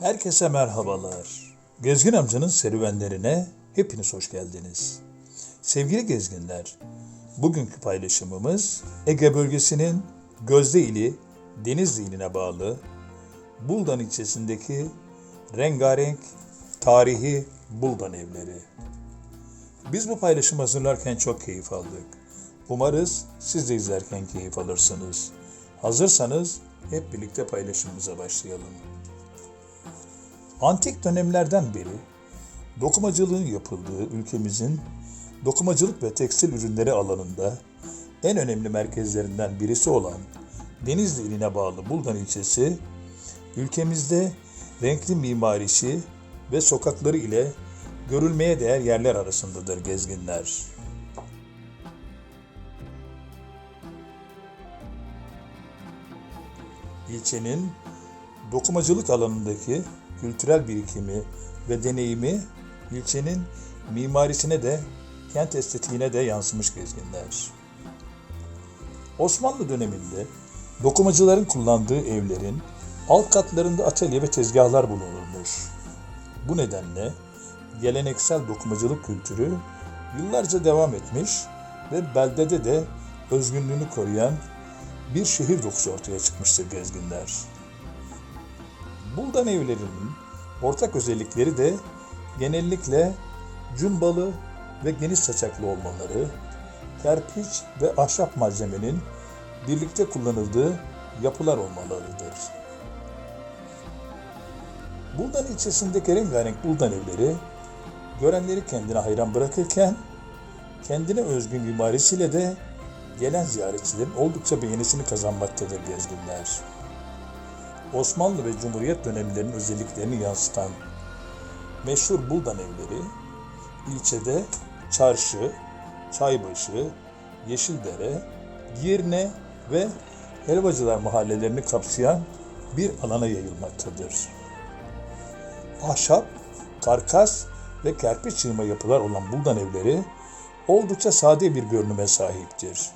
Herkese merhabalar. Gezgin amcanın serüvenlerine hepiniz hoş geldiniz. Sevgili gezginler, bugünkü paylaşımımız Ege bölgesinin Gözde ili Denizli iline bağlı Buldan ilçesindeki rengarenk tarihi Buldan evleri. Biz bu paylaşımı hazırlarken çok keyif aldık. Umarız siz de izlerken keyif alırsınız. Hazırsanız hep birlikte paylaşımımıza başlayalım. Antik dönemlerden beri dokumacılığın yapıldığı ülkemizin dokumacılık ve tekstil ürünleri alanında en önemli merkezlerinden birisi olan Denizli iline bağlı Buldan ilçesi, ülkemizde renkli mimarisi ve sokakları ile görülmeye değer yerler arasındadır gezginler. İlçenin dokumacılık alanındaki kültürel birikimi ve deneyimi ilçenin mimarisine de kent estetiğine de yansımış gezginler. Osmanlı döneminde dokumacıların kullandığı evlerin alt katlarında atölye ve tezgahlar bulunurmuş. Bu nedenle geleneksel dokumacılık kültürü yıllarca devam etmiş ve beldede de özgünlüğünü koruyan bir şehir dokusu ortaya çıkmıştır gezginler. Buldan evlerinin ortak özellikleri de genellikle cumbalı ve geniş saçaklı olmaları, kerpiç ve ahşap malzemenin birlikte kullanıldığı yapılar olmalarıdır. Buldan ilçesindeki rengarenk Buldan evleri görenleri kendine hayran bırakırken kendine özgün mimarisiyle de gelen ziyaretçilerin oldukça beğenisini kazanmaktadır gezginler. Osmanlı ve Cumhuriyet dönemlerinin özelliklerini yansıtan meşhur Buldan evleri ilçede Çarşı, Çaybaşı, Yeşildere, Girne ve Helvacılar mahallelerini kapsayan bir alana yayılmaktadır. Ahşap, karkas ve kerpiç yığma yapılar olan Buldan evleri oldukça sade bir görünüme sahiptir.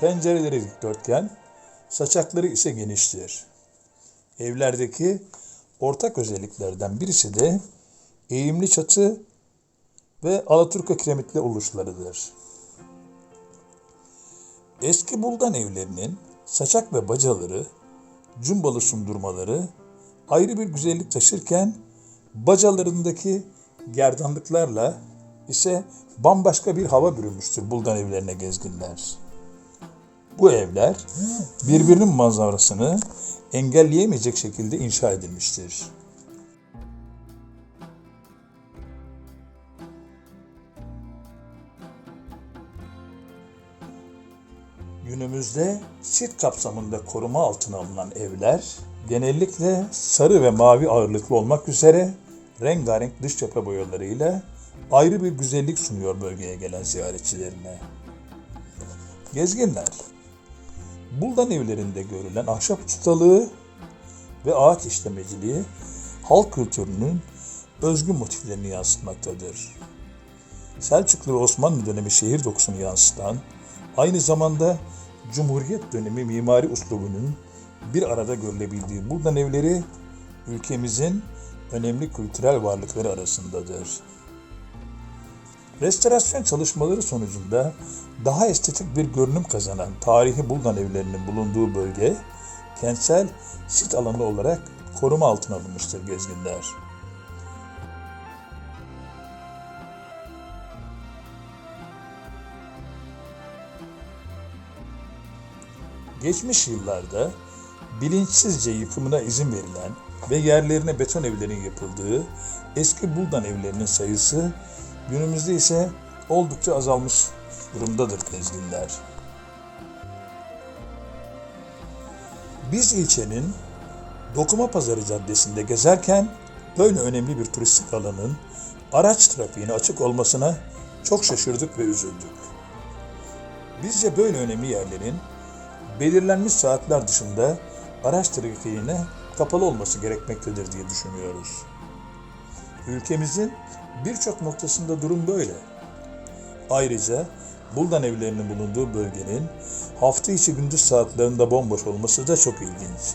Pencereleri dikdörtgen, saçakları ise geniştir. Evlerdeki ortak özelliklerden birisi de eğimli çatı ve Alaturka kiremitle oluşlarıdır. Eski buldan evlerinin saçak ve bacaları, cumbalı sundurmaları ayrı bir güzellik taşırken bacalarındaki gerdanlıklarla ise bambaşka bir hava bürünmüştür buldan evlerine gezginler. Bu evler birbirinin manzarasını engelleyemeyecek şekilde inşa edilmiştir. Günümüzde sit kapsamında koruma altına alınan evler genellikle sarı ve mavi ağırlıklı olmak üzere rengarenk dış cephe boyalarıyla ayrı bir güzellik sunuyor bölgeye gelen ziyaretçilerine. Gezginler, Buldan evlerinde görülen ahşap ustalığı ve ağaç işlemeciliği halk kültürünün özgün motiflerini yansıtmaktadır. Selçuklu ve Osmanlı dönemi şehir dokusunu yansıtan, aynı zamanda Cumhuriyet dönemi mimari uslubunun bir arada görülebildiği Buldan evleri ülkemizin önemli kültürel varlıkları arasındadır. Restorasyon çalışmaları sonucunda daha estetik bir görünüm kazanan tarihi Buldan evlerinin bulunduğu bölge, kentsel sit alanı olarak koruma altına alınmıştır gezginler. Geçmiş yıllarda bilinçsizce yıkımına izin verilen ve yerlerine beton evlerin yapıldığı eski Buldan evlerinin sayısı günümüzde ise oldukça azalmış durumdadır gezginler. Biz ilçenin Dokuma Pazarı Caddesi'nde gezerken böyle önemli bir turistik alanın araç trafiğine açık olmasına çok şaşırdık ve üzüldük. Bizce böyle önemli yerlerin belirlenmiş saatler dışında araç trafiğine kapalı olması gerekmektedir diye düşünüyoruz. Ülkemizin birçok noktasında durum böyle. Ayrıca Buldan evlerinin bulunduğu bölgenin hafta içi gündüz saatlerinde bomboş olması da çok ilginç.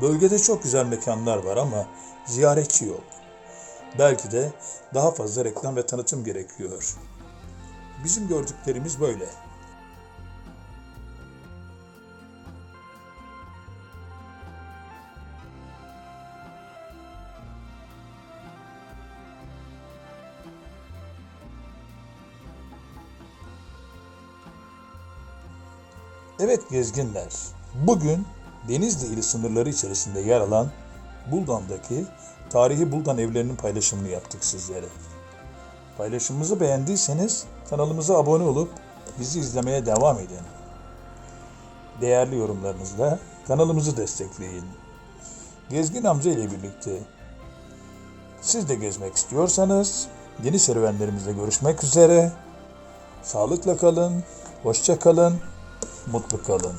Bölgede çok güzel mekanlar var ama ziyaretçi yok. Belki de daha fazla reklam ve tanıtım gerekiyor. Bizim gördüklerimiz böyle. Evet gezginler, bugün Denizli ili sınırları içerisinde yer alan Buldan'daki tarihi Buldan evlerinin paylaşımını yaptık sizlere. Paylaşımımızı beğendiyseniz kanalımıza abone olup bizi izlemeye devam edin. Değerli yorumlarınızla kanalımızı destekleyin. Gezgin amca ile birlikte siz de gezmek istiyorsanız yeni serüvenlerimizde görüşmek üzere. Sağlıkla kalın, hoşça kalın, mutlu kalın.